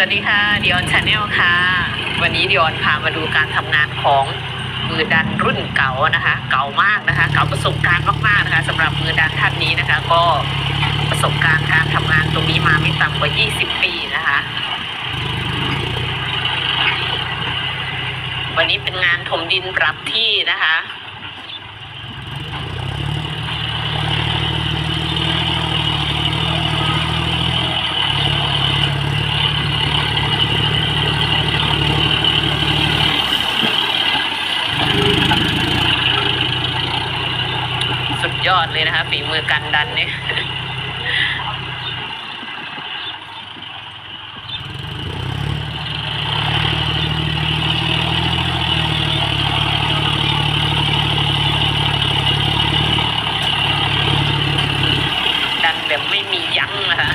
วัสดีค่ะดิออนชาแนลค่ะ วันนี้ดิออนพามาดูการทำงานของมือดันรุ่นเก่านะคะ เก่ามากนะคะ เก่าประสบการณ์มากๆนะคะสำหรับมือดันท่านนี้นะคะ ก็ประสบการณ์การทำงานตรงนี้มาไม่ต่ำกว่า 20 ปีนะคะ วันนี้เป็นงานถมดินปรับที่นะคะ ยอดเลยนะคะฝีมือการดันเนี่ยแบบไม่มียั้งนะคะ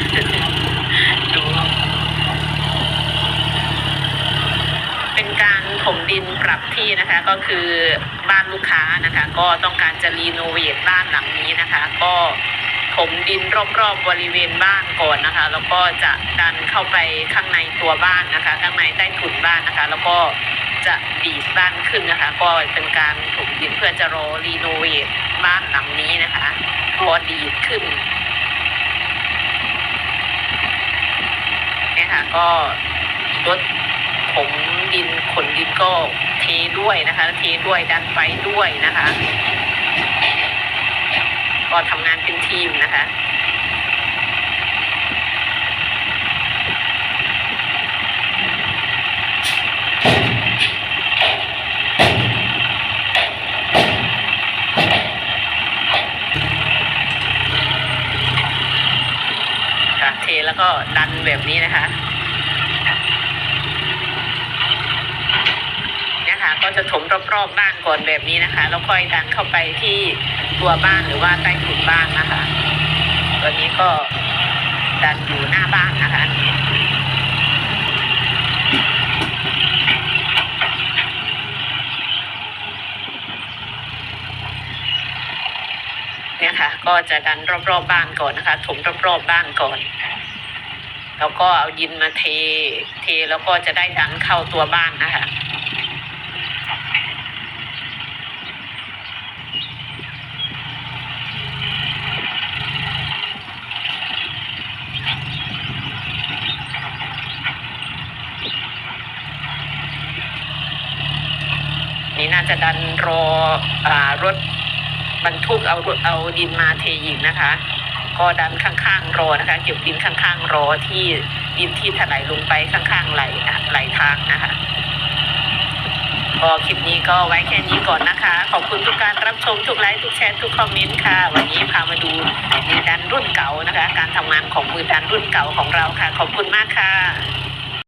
ดู เป็นการถม ดินปรับที่นะคะก็คือบ้านลูกค้านะคะ ก็ต้องการจะรีโนเวทบ้านหลังนี้นะคะ ก็ถมดินรอบๆบริเวณบ้านก่อนนะคะ แล้วก็จะดันเข้าไปข้างในตัวบ้านนะคะ ข้างในใต้ถุนบ้านนะคะ แล้วก็จะดีดบ้านขึ้นนะคะ ก็เป็นการถมดินเพื่อจะรอรีโนเวทบ้านหลังนี้นะคะพอดีดขึ้นเนี่ยค่ะก็รถ ผมดินขนดินก็เทด้วยนะคะ เทด้วยดันไฟด้วยนะคะ ก็ทำงานเป็นทีมนะคะค่ะเทแล้วก็ดันแบบนี้นะคะเนี่ยค่ะก็ จะถมรอบๆบบ้านก่อนแบบนี้นะคะ แล้วค่อยดันเข้าไปที่ตัวบ้านหรือว่าใต้ถุนบ้านนะคะตัวนี้ก็ดันอยู่หน้าบ้านนะคะเนี่ยค่ะ ก็จะดันรอบๆบบ้านก่อนนะคะ ถมรอบๆบบ้านก่อน แล้วก็เอาดินมาเท เทแล้วก็จะได้ดันเข้าตัวบ้านนะคะ จะดันรออรถบรรทุกเอาเอาดินมาเทอีกนะคะ ก็ดันข้างๆรอนะคะเก็บดินข้างๆรอที่ดินที่ถลายลงไปข้างๆไหลไหลทางนะคะก็คลิปนี้ก็ไว้แค่นี้ก่อนนะคะ ขอบคุณทุกการรับชมทุกไลค์ทุกแชร์ทุกคอมเมนต์ค่ะ วันนี้พามาดูมือดันรุ่นเก่านะคะ การทำงานของมือดันรุ่นเก่าของเราค่ะ ขอบคุณมากค่ะ